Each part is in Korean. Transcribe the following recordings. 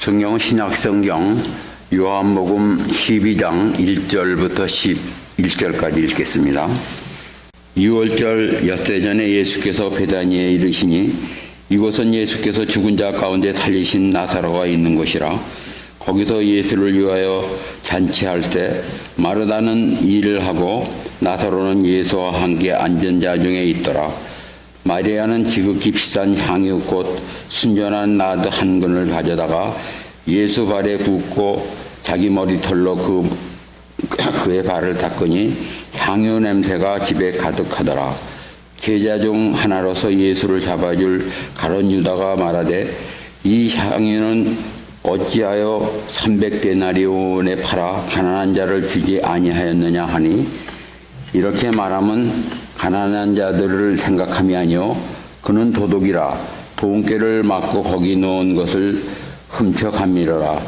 성경 신약성경 요한복음 12장 1절부터 11절까지 읽겠습니다. 6월절 엿새 전에 예수께서 베다니에 이르시니 이곳은 예수께서 죽은 자 가운데 살리신 나사로가 있는 곳이라 거기서 예수를 위하여 잔치할 때 마르다는 일을 하고 나사로는 예수와 함께 앉은 자 중에 있더라. 마리아는 지극히 비싼 향유 곧 순전한 나드 한 근을 가져다가 예수 발에 붓고 자기 머리털로 그 그의 발을 닦으니 향유 냄새가 집에 가득하더라. 제자 중 하나로서 예수를 잡아줄 가론 유다가 말하되 이 향유는 어찌하여 300데나리온에 팔아 가난한 자를 주지 아니하였느냐 하니 이렇게 말하면 가난한 자들을 생각함이 아니요 그는 도둑이라 돈깨를 맞고 거기 놓은 것을 훔쳐 감미러라.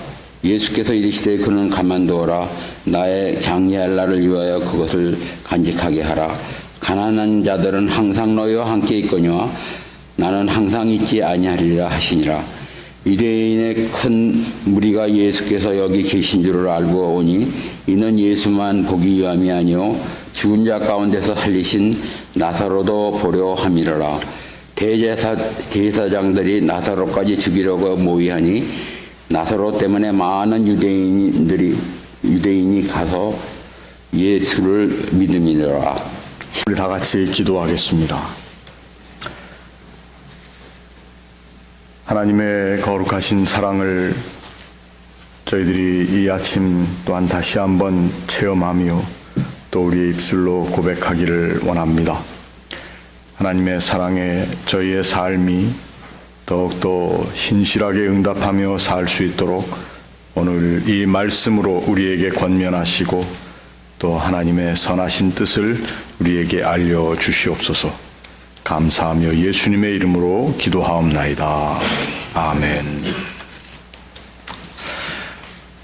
예수께서 이르시되 그는 가만두어라. 나의 장례할 날을 위하여 그것을 간직하게 하라. 가난한 자들은 항상 너희와 함께 있거니와 나는 항상 있지 아니하리라 하시니라. 유대인의 큰 무리가 예수께서 여기 계신 줄을 알고 오니 이는 예수만 보기 위함이 아니요 죽은 자 가운데서 살리신 나사로도 보려 함이러라 대제사 대사장들이 나사로까지 죽이려고 모의하니 나사로 때문에 많은 유대인들이 유대인이 가서 예수를 믿음이라 우리 다 같이 기도하겠습니다. 하나님의 거룩하신 사랑을 저희들이 이 아침 또한 다시 한번 체험하며 또 우리의 입술로 고백하기를 원합니다. 하나님의 사랑에 저희의 삶이 더욱더 신실하게 응답하며 살 수 있도록 오늘 이 말씀으로 우리에게 권면하시고 또 하나님의 선하신 뜻을 우리에게 알려 주시옵소서. 감사하며 예수님의 이름으로 기도하옵나이다. 아멘.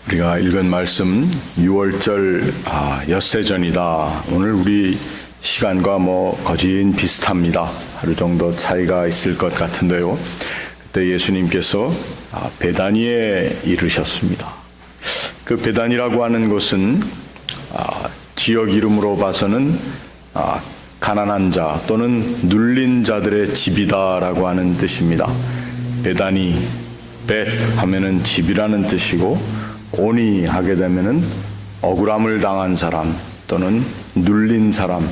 우리가 읽은 말씀 6월절 아, 엿새전이다. 오늘 우리 시간과 뭐 거진 비슷합니다. 하루 정도 차이가 있을 것 같은데요. 그때 예수님께서 아, 베다니에 이르셨습니다. 그 베단이라고 하는 곳은 아, 지역 이름으로 봐서는 아, 가난한 자 또는 눌린 자들의 집이다라고 하는 뜻입니다. 베다니 베트 하면은 집이라는 뜻이고 오니 하게 되면은 억울함을 당한 사람 또는 눌린 사람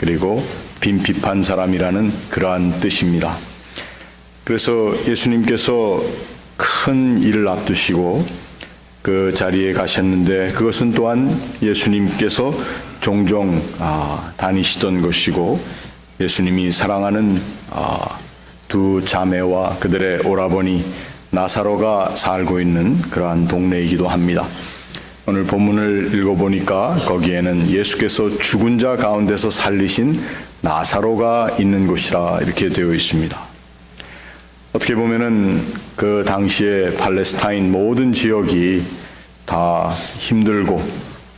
그리고 빈핍한 사람이라는 그러한 뜻입니다. 그래서 예수님께서 큰 일을 앞두시고 그 자리에 가셨는데 그것은 또한 예수님께서 종종 아, 다니시던 곳이고 예수님이 사랑하는 아, 두 자매와 그들의 오라버니 나사로가 살고 있는 그러한 동네이기도 합니다. 오늘 본문을 읽어보니까 거기에는 예수께서 죽은 자 가운데서 살리신 나사로가 있는 곳이라 이렇게 되어 있습니다. 어떻게 보면은 그 당시에 팔레스타인 모든 지역이 다 힘들고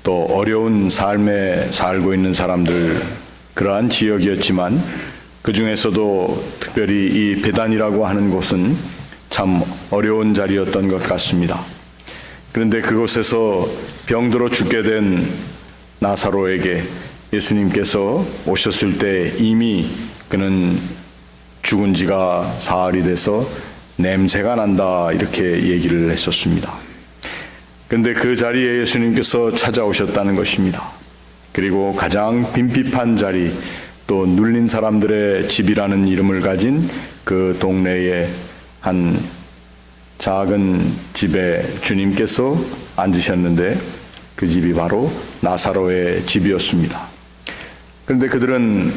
또 어려운 삶에 살고 있는 사람들 그러한 지역이었지만 그 중에서도 특별히 이 베단이라고 하는 곳은 참 어려운 자리였던 것 같습니다. 그런데 그곳에서 병들어 죽게 된 나사로에게 예수님께서 오셨을 때 이미 그는 죽은 지가 사흘이 돼서 냄새가 난다 이렇게 얘기를 했었습니다. 그런데 그 자리에 예수님께서 찾아오셨다는 것입니다. 그리고 가장 빈핍한 자리 또 눌린 사람들의 집이라는 이름을 가진 그 동네에 한 작은 집에 주님께서 앉으셨는데 그 집이 바로 나사로의 집이었습니다. 그런데 그들은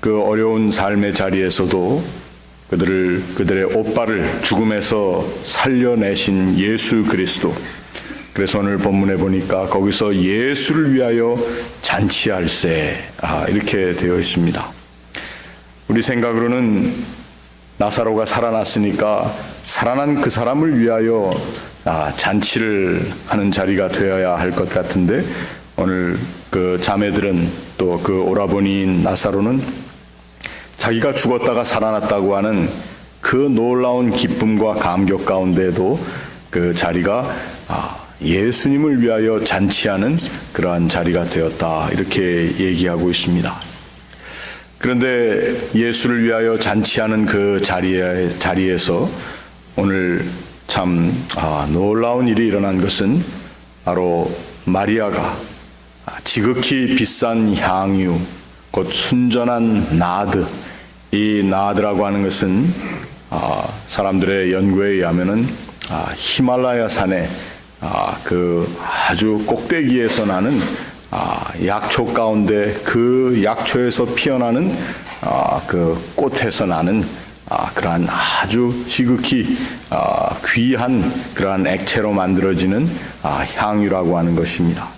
그 어려운 삶의 자리에서도 그들을 그들의 오빠를 죽음에서 살려내신 예수 그리스도. 그래서 오늘 본문에 보니까 거기서 예수를 위하여 잔치할세 아, 이렇게 되어 있습니다. 우리 생각으로는 나사로가 살아났으니까 살아난 그 사람을 위하여 아, 잔치를 하는 자리가 되어야 할 것 같은데 오늘 그 자매들은 또 그 오라버니인 나사로는 자기가 죽었다가 살아났다고 하는 그 놀라운 기쁨과 감격 가운데도 그 자리가 아, 예수님을 위하여 잔치하는 그러한 자리가 되었다. 이렇게 얘기하고 있습니다. 그런데 예수를 위하여 잔치하는 그 자리에, 자리에서 오늘 참 아, 놀라운 일이 일어난 것은 바로 마리아가 지극히 비싼 향유, 곧 순전한 나드, 이 나드라고 하는 것은 아, 사람들의 연구에 의하면은 아, 히말라야 산에 아, 그 아주 꼭대기에서 나는 아, 약초 가운데 그 약초에서 피어나는 아, 그 꽃에서 나는 아, 그러한 아주 지극히 아, 귀한 그러한 액체로 만들어지는 아, 향유라고 하는 것입니다.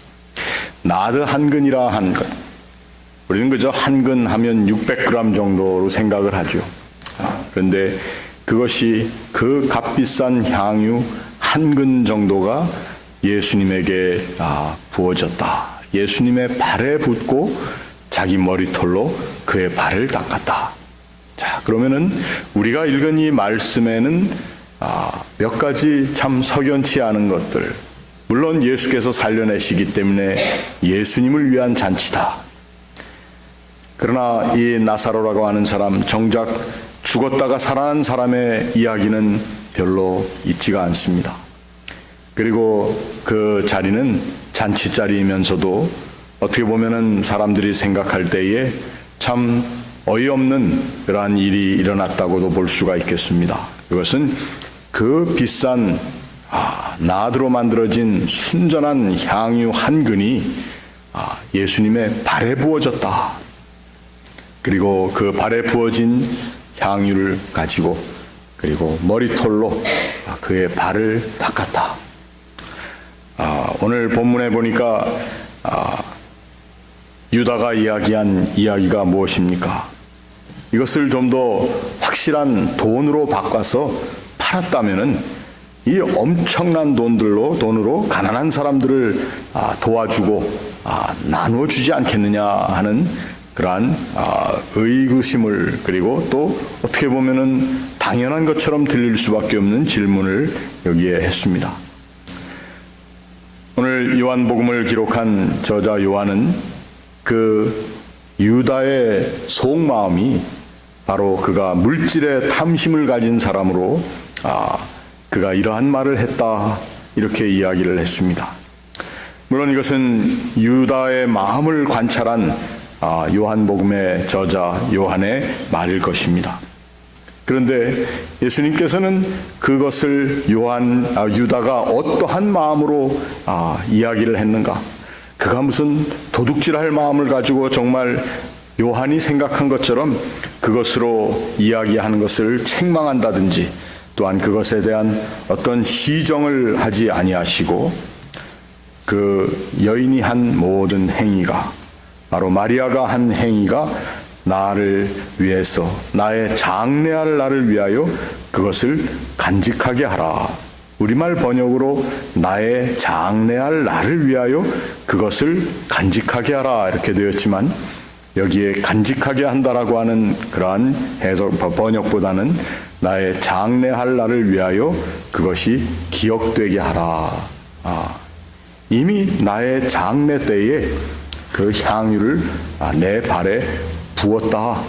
나드 한 근이라 한 것. 우리는 그저 한 근 하면 600g 정도로 생각을 하죠. 그런데 그것이 그 값비싼 향유 한 근 정도가 예수님에게 아, 부어졌다. 예수님의 발에 붓고 자기 머리털로 그의 발을 닦았다. 자, 그러면은 우리가 읽은 이 말씀에는 아, 몇 가지 참 석연치 않은 것들. 물론 예수께서 살려내시기 때문에 예수님을 위한 잔치다. 그러나 이 나사로라고 하는 사람 정작 죽었다가 살아난 사람의 이야기는 별로 있지가 않습니다. 그리고 그 자리는 잔치 자리이면서도 어떻게 보면은 사람들이 생각할 때에 참 어이없는 그러한 일이 일어났다고도 볼 수가 있겠습니다. 그것은 그 비싼 아, 나드로 만들어진 순전한 향유 한 근이 아, 예수님의 발에 부어졌다. 그리고 그 발에 부어진 향유를 가지고 그리고 머리털로 그의 발을 닦았다. 아, 오늘 본문에 보니까 아, 유다가 이야기한 이야기가 무엇입니까? 이것을 좀 더 확실한 돈으로 바꿔서 팔았다면은 이 엄청난 돈들로 돈으로 가난한 사람들을 아, 도와주고 아, 나누어 주지 않겠느냐 하는 그러한 아, 의구심을 그리고 또 어떻게 보면은 당연한 것처럼 들릴 수밖에 없는 질문을 여기에 했습니다. 오늘 요한복음을 기록한 저자 요한은 그 유다의 속마음이 바로 그가 물질의 탐심을 가진 사람으로 아, 그가 이러한 말을 했다 이렇게 이야기를 했습니다. 물론 이것은 유다의 마음을 관찰한 아, 요한복음의 저자 요한의 말일 것입니다. 그런데 예수님께서는 그것을 요한 아, 유다가 어떠한 마음으로 아, 이야기를 했는가? 그가 무슨 도둑질할 마음을 가지고 정말 요한이 생각한 것처럼 그것으로 이야기하는 것을 책망한다든지 또한 그것에 대한 어떤 시정을 하지 아니하시고 그 여인이 한 모든 행위가 바로 마리아가 한 행위가 나를 위해서 나의 장래할 나를 위하여 그것을 간직하게 하라. 우리말 번역으로 나의 장래할 나를 위하여 그것을 간직하게 하라 이렇게 되었지만 여기에 간직하게 한다라고 하는 그러한 해석 번역보다는 나의 장래할 나를 위하여 그것이 기억되게 하라. 아, 이미 나의 장래 때에 그 향유를 아, 내 발에 부었다.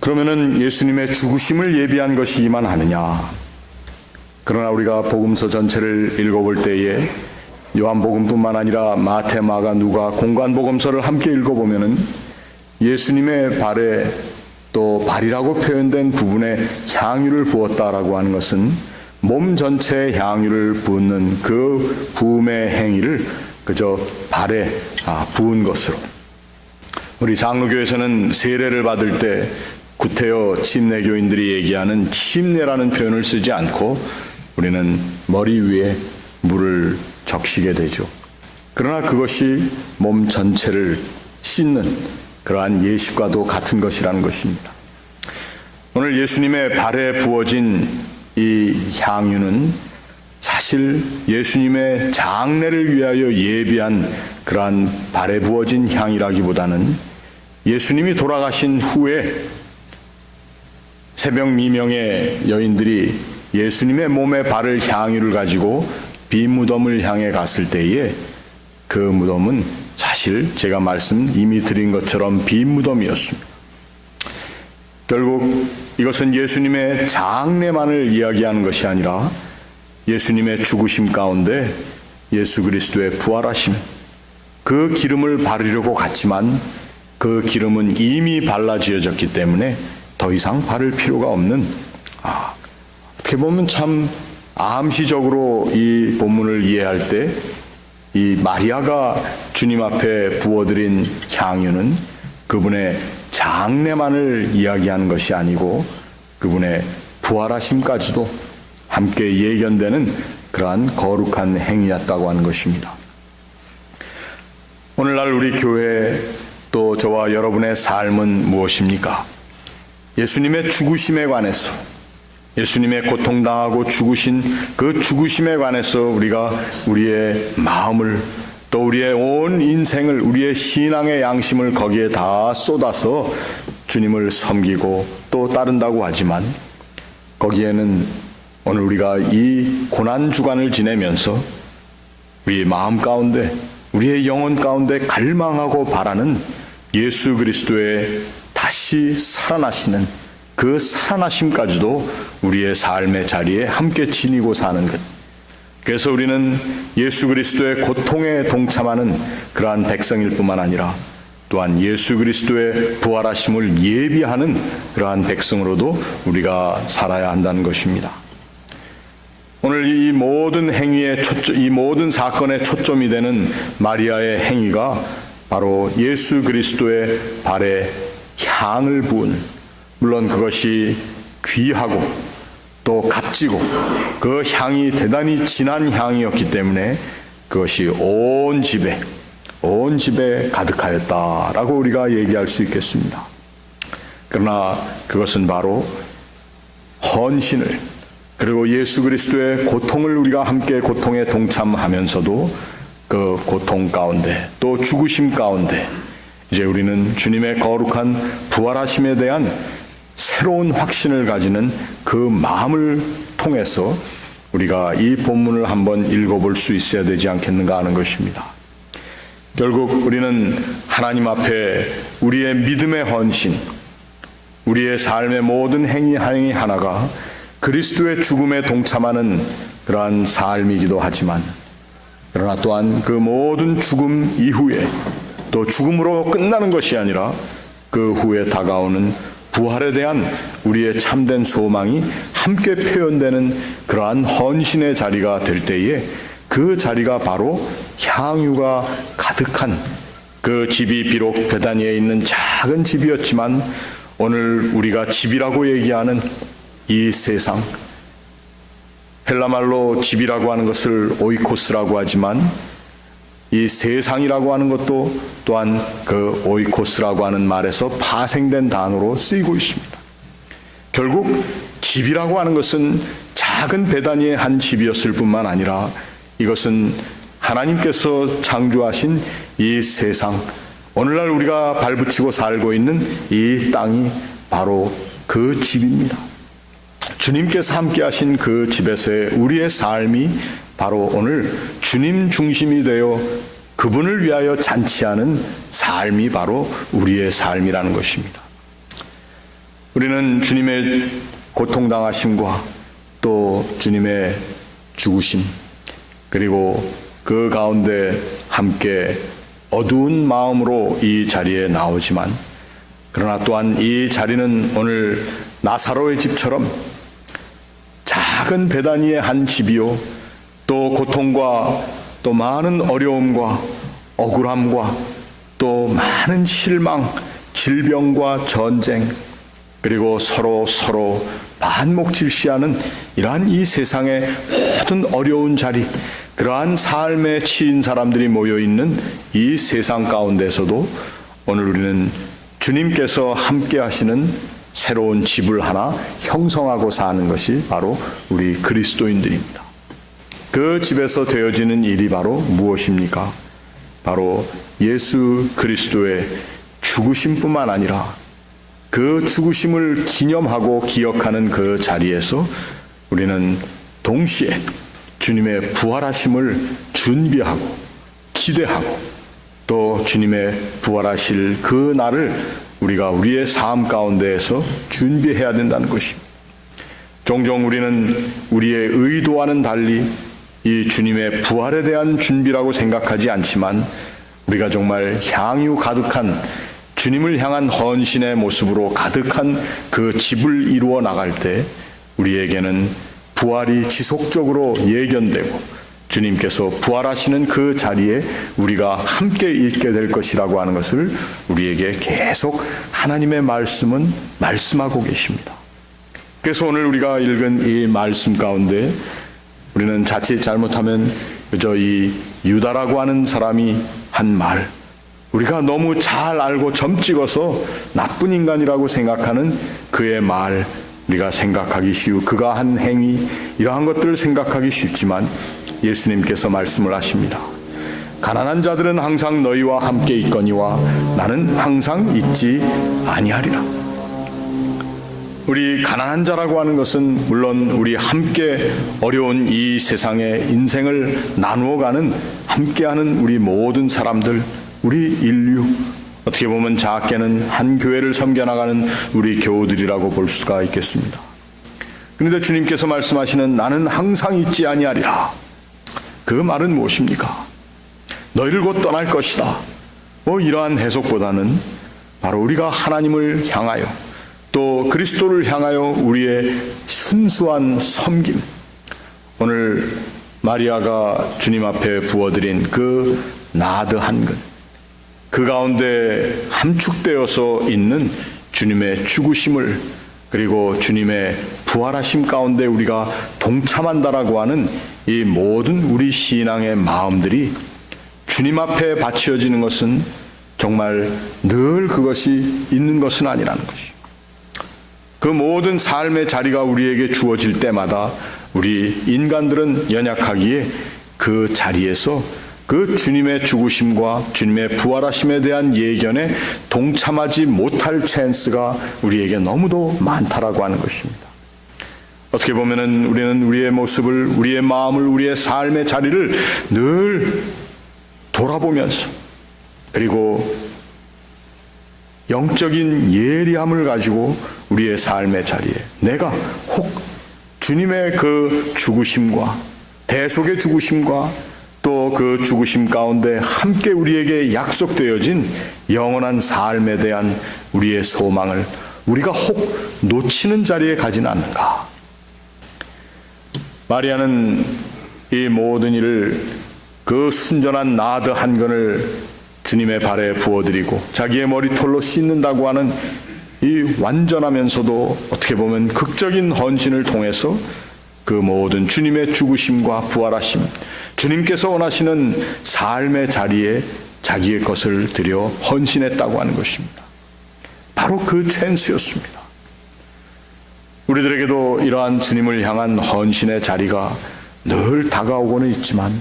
그러면은 예수님의 죽으심을 예비한 것이기만 하느냐? 그러나 우리가 복음서 전체를 읽어볼 때에 요한복음뿐만 아니라 마태, 마가, 누가 공간 복음서를 함께 읽어보면은 예수님의 발에 또 발이라고 표현된 부분에 향유를 부었다라고 하는 것은 몸 전체에 향유를 붓는 그 부음의 행위를 그저 발에 아, 부은 것으로. 우리 장로교에서는 세례를 받을 때 구태여 침례교인들이 얘기하는 침례라는 표현을 쓰지 않고 우리는 머리 위에 물을 적시게 되죠. 그러나 그것이 몸 전체를 씻는 그러한 예식과도 같은 것이라는 것입니다. 오늘 예수님의 발에 부어진 이 향유는 사실 예수님의 장례를 위하여 예비한 그러한 발에 부어진 향이라기보다는 예수님이 돌아가신 후에 새벽 미명의 여인들이 예수님의 몸에 바를 향유를 가지고 빈 무덤을 향해 갔을 때에 그 무덤은 사실 제가 말씀 이미 드린 것처럼 빈 무덤이었습니다. 결국 이것은 예수님의 장례만을 이야기하는 것이 아니라 예수님의 죽으심 가운데 예수 그리스도의 부활하심 그 기름을 바르려고 갔지만 그 기름은 이미 발라지어졌기 때문에 더 이상 바를 필요가 없는 아, 어떻게 보면 참 암시적으로 이 본문을 이해할 때 이 마리아가 주님 앞에 부어드린 향유는 그분의 장례만을 이야기하는 것이 아니고 그분의 부활하심까지도 함께 예견되는 그러한 거룩한 행위였다고 하는 것입니다. 오늘날 우리 교회 또 저와 여러분의 삶은 무엇입니까? 예수님의 죽으심에 관해서 예수님의 고통당하고 죽으신 그 죽으심에 관해서 우리가 우리의 마음을 또 우리의 온 인생을 우리의 신앙의 양심을 거기에 다 쏟아서 주님을 섬기고 또 따른다고 하지만 거기에는 오늘 우리가 이 고난 주간을 지내면서 우리의 마음 가운데 우리의 영혼 가운데 갈망하고 바라는 예수 그리스도의 다시 살아나시는 그 살아나심까지도 우리의 삶의 자리에 함께 지니고 사는 것. 그래서 우리는 예수 그리스도의 고통에 동참하는 그러한 백성일 뿐만 아니라 또한 예수 그리스도의 부활하심을 예비하는 그러한 백성으로도 우리가 살아야 한다는 것입니다. 오늘 이 모든 행위의 초점, 이 모든 사건의 초점이 되는 마리아의 행위가 바로 예수 그리스도의 발에 향을 부은 물론 그것이 귀하고 또 값지고 그 향이 대단히 진한 향이었기 때문에 그것이 온 집에 온 집에 가득하였다라고 우리가 얘기할 수 있겠습니다. 그러나 그것은 바로 헌신을 그리고 예수 그리스도의 고통을 우리가 함께 고통에 동참하면서도 그 고통 가운데 또 죽으심 가운데 이제 우리는 주님의 거룩한 부활하심에 대한 새로운 확신을 가지는 그 마음을 통해서 우리가 이 본문을 한번 읽어볼 수 있어야 되지 않겠는가 하는 것입니다. 결국 우리는 하나님 앞에 우리의 믿음의 헌신, 우리의 삶의 모든 행위 행위 하나가 그리스도의 죽음에 동참하는 그러한 삶이기도 하지만 그러나 또한 그 모든 죽음 이후에 또 죽음으로 끝나는 것이 아니라 그 후에 다가오는 부활에 대한 우리의 참된 소망이 함께 표현되는 그러한 헌신의 자리가 될 때에 그 자리가 바로 향유가 가득한 그 집이 비록 베다니에 있는 작은 집이었지만 오늘 우리가 집이라고 얘기하는 이 세상 헬라말로 집이라고 하는 것을 오이코스라고 하지만 이 세상이라고 하는 것도 또한 그 오이코스라고 하는 말에서 파생된 단어로 쓰이고 있습니다. 결국 집이라고 하는 것은 작은 배단위의 한 집이었을 뿐만 아니라 이것은 하나님께서 창조하신 이 세상, 오늘날 우리가 발붙이고 살고 있는 이 땅이 바로 그 집입니다. 주님께서 함께 하신 그 집에서의 우리의 삶이 바로 오늘 주님 중심이 되어 그분을 위하여 잔치하는 삶이 바로 우리의 삶이라는 것입니다. 우리는 주님의 고통당하심과 또 주님의 죽으심 그리고 그 가운데 함께 어두운 마음으로 이 자리에 나오지만 그러나 또한 이 자리는 오늘 나사로의 집처럼 작은 베다니의 한 집이요 또 고통과 또 많은 어려움과 억울함과 또 많은 실망, 질병과 전쟁 그리고 서로 서로 반목질시하는 이러한 이 세상의 모든 어려운 자리 그러한 삶에 치인 사람들이 모여 있는 이 세상 가운데서도 오늘 우리는 주님께서 함께 하시는 새로운 집을 하나 형성하고 사는 것이 바로 우리 그리스도인들입니다. 그 집에서 되어지는 일이 바로 무엇입니까? 바로 예수 그리스도의 죽으심뿐만 아니라 그 죽으심을 기념하고 기억하는 그 자리에서 우리는 동시에 주님의 부활하심을 준비하고 기대하고 또 주님의 부활하실 그 날을 우리가 우리의 삶 가운데에서 준비해야 된다는 것입니다. 종종 우리는 우리의 의도와는 달리 이 주님의 부활에 대한 준비라고 생각하지 않지만 우리가 정말 향유 가득한 주님을 향한 헌신의 모습으로 가득한 그 집을 이루어 나갈 때 우리에게는 부활이 지속적으로 예견되고 주님께서 부활하시는 그 자리에 우리가 함께 있게 될 것이라고 하는 것을 우리에게 계속 하나님의 말씀은 말씀하고 계십니다. 그래서 오늘 우리가 읽은 이 말씀 가운데 우리는 자칫 잘못하면 그저 이 유다라고 하는 사람이 한 말, 우리가 너무 잘 알고 점 찍어서 나쁜 인간이라고 생각하는 그의 말, 우리가 생각하기 쉬우 그가 한 행위 이러한 것들을 생각하기 쉽지만 예수님께서 말씀을 하십니다. 가난한 자들은 항상 너희와 함께 있거니와 나는 항상 있지 아니하리라. 우리 가난한 자라고 하는 것은 물론 우리 함께 어려운 이 세상의 인생을 나누어가는 함께하는 우리 모든 사람들, 우리 인류, 어떻게 보면 작게는 한 교회를 섬겨나가는 우리 교우들이라고 볼 수가 있겠습니다. 그런데 주님께서 말씀하시는 나는 항상 있지 아니하리라. 그 말은 무엇입니까? 너희를 곧 떠날 것이다. 뭐 이러한 해석보다는 바로 우리가 하나님을 향하여 또 그리스도를 향하여 우리의 순수한 섬김. 오늘 마리아가 주님 앞에 부어드린 그 나드 한근. 그 가운데 함축되어서 있는 주님의 죽으심을 그리고 주님의 부활하심 가운데 우리가 동참한다라고 하는 이 모든 우리 신앙의 마음들이 주님 앞에 바치어지는 것은 정말 늘 그것이 있는 것은 아니라는 것이. 그 모든 삶의 자리가 우리에게 주어질 때마다 우리 인간들은 연약하기에 그 자리에서 그 주님의 죽으심과 주님의 부활하심에 대한 예견에 동참하지 못할 찬스가 우리에게 너무도 많다라고 하는 것입니다. 어떻게 보면은 우리는 우리의 모습을, 우리의 마음을, 우리의 삶의 자리를 늘 돌아보면서 그리고 영적인 예리함을 가지고 우리의 삶의 자리에 내가 혹 주님의 그 죽으심과 대속의 죽으심과 또 그 죽으심 가운데 함께 우리에게 약속되어진 영원한 삶에 대한 우리의 소망을 우리가 혹 놓치는 자리에 가진 않는가? 마리아는 이 모든 일을 그 순전한 나드 한 건을 주님의 발에 부어드리고 자기의 머리털로 씻는다고 하는 이 완전하면서도 어떻게 보면 극적인 헌신을 통해서 그 모든 주님의 죽으심과 부활하심, 주님께서 원하시는 삶의 자리에 자기의 것을 들여 헌신했다고 하는 것입니다. 바로 그 찬스였습니다. 우리들에게도 이러한 주님을 향한 헌신의 자리가 늘 다가오고는 있지만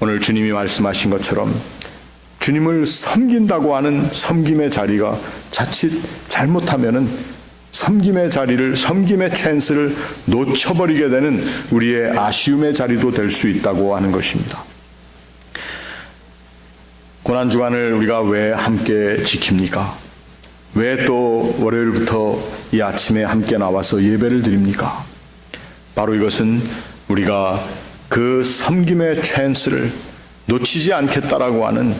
오늘 주님이 말씀하신 것처럼 주님을 섬긴다고 하는 섬김의 자리가 자칫 잘못하면은 섬김의 자리를 섬김의 찬스를 놓쳐버리게 되는 우리의 아쉬움의 자리도 될 수 있다고 하는 것입니다. 고난 주간을 우리가 왜 함께 지킵니까? 왜 또 월요일부터 이 아침에 함께 나와서 예배를 드립니까? 바로 이것은 우리가 그 섬김의 찬스를 놓치지 않겠다라고 하는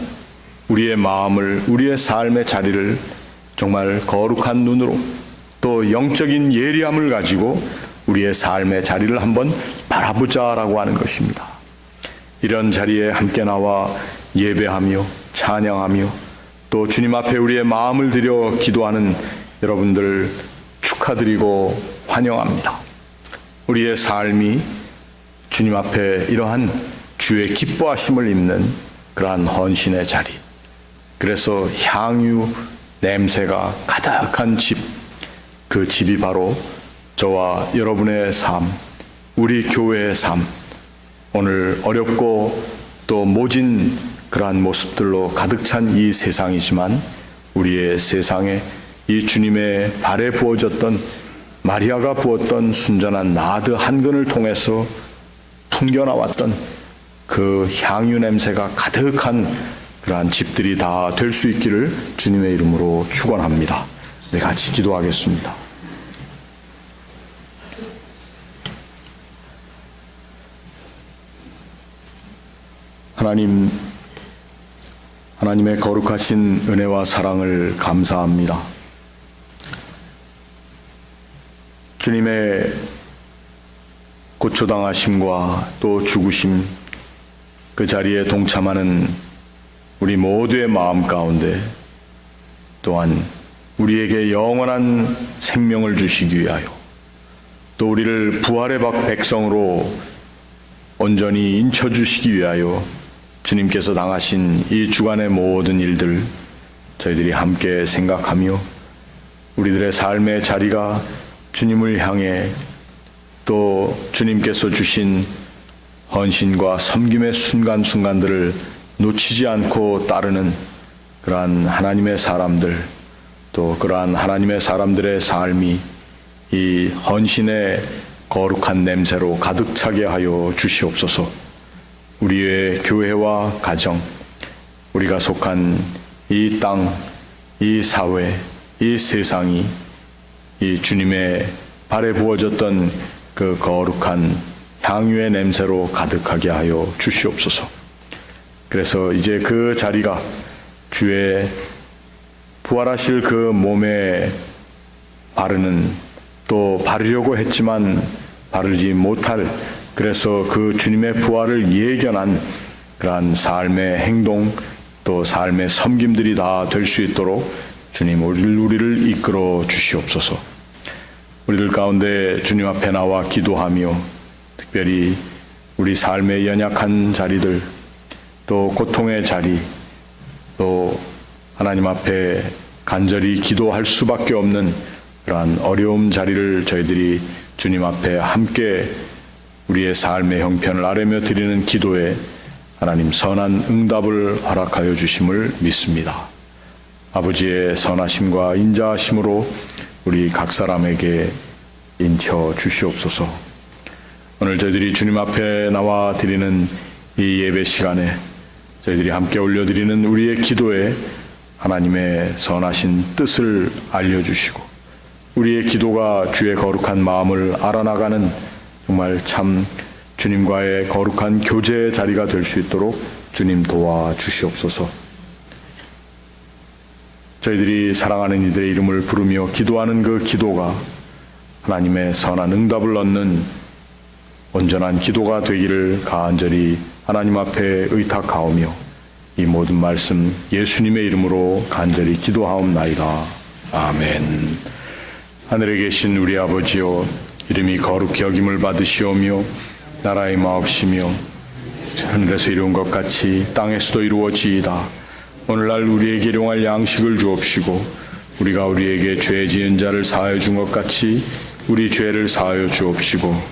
우리의 마음을, 우리의 삶의 자리를 정말 거룩한 눈으로 또 영적인 예리함을 가지고 우리의 삶의 자리를 한번 바라보자라고 하는 것입니다. 이런 자리에 함께 나와 예배하며 찬양하며 또 주님 앞에 우리의 마음을 들여 기도하는 여러분들 축하드리고 환영합니다. 우리의 삶이 주님 앞에 이러한 주의 기뻐하심을 입는 그러한 헌신의 자리. 그래서 향유 냄새가 가득한 집, 그 집이 바로 저와 여러분의 삶, 우리 교회의 삶, 오늘 어렵고 또 모진 그러한 모습들로 가득 찬 이 세상이지만 우리의 세상에 이 주님의 발에 부어졌던 마리아가 부었던 순전한 나드 한 근을 통해서 풍겨나왔던 그 향유 냄새가 가득한 그러한 집들이 다 될 수 있기를 주님의 이름으로 축원합니다. 네, 같이 기도하겠습니다. 하나님, 하나님의 거룩하신 은혜와 사랑을 감사합니다. 주님의 고초당하심과 또 죽으심, 그 자리에 동참하는 우리 모두의 마음 가운데 또한 우리에게 영원한 생명을 주시기 위하여 또 우리를 부활의 박 백성으로 온전히 인쳐 주시기 위하여 주님께서 당하신 이 주간의 모든 일들 저희들이 함께 생각하며 우리들의 삶의 자리가 주님을 향해 또 주님께서 주신 헌신과 섬김의 순간순간들을 놓치지 않고 따르는 그러한 하나님의 사람들 또 그러한 하나님의 사람들의 삶이 이 헌신의 거룩한 냄새로 가득 차게 하여 주시옵소서. 우리의 교회와 가정, 우리가 속한 이 땅, 이 사회, 이 세상이 이 주님의 발에 부어졌던 그 거룩한 향유의 냄새로 가득하게 하여 주시옵소서. 그래서 이제 그 자리가 주의 부활하실 그 몸에 바르는 또 바르려고 했지만 바르지 못할 그래서 그 주님의 부활을 예견한 그러한 삶의 행동 또 삶의 섬김들이 다 될 수 있도록 주님 우리를, 이끌어 주시옵소서. 우리들 가운데 주님 앞에 나와 기도하며 특별히 우리 삶의 연약한 자리들 또 고통의 자리 또 하나님 앞에 간절히 기도할 수밖에 없는 그러한 어려움 자리를 저희들이 주님 앞에 함께 우리의 삶의 형편을 아뢰며 드리는 기도에 하나님 선한 응답을 허락하여 주심을 믿습니다. 아버지의 선하심과 인자하심으로 우리 각 사람에게 인쳐 주시옵소서. 오늘 저희들이 주님 앞에 나와 드리는 이 예배 시간에 저희들이 함께 올려드리는 우리의 기도에 하나님의 선하신 뜻을 알려주시고 우리의 기도가 주의 거룩한 마음을 알아나가는 정말 참 주님과의 거룩한 교제의 자리가 될 수 있도록 주님 도와 주시옵소서. 저희들이 사랑하는 이들의 이름을 부르며 기도하는 그 기도가 하나님의 선한 응답을 얻는 온전한 기도가 되기를 간절히 하나님 앞에 의탁하오며 이 모든 말씀 예수님의 이름으로 간절히 기도하옵나이다. 아멘. 하늘에 계신 우리 아버지여 이름이 거룩히 여김을 받으시오며 나라의 마옵시며 하늘에서 이룬 것 같이 땅에서도 이루어지이다. 오늘날 우리에게 일용할 양식을 주옵시고 우리가 우리에게 죄 지은 자를 사하여 준 것 같이 우리 죄를 사하여 주옵시고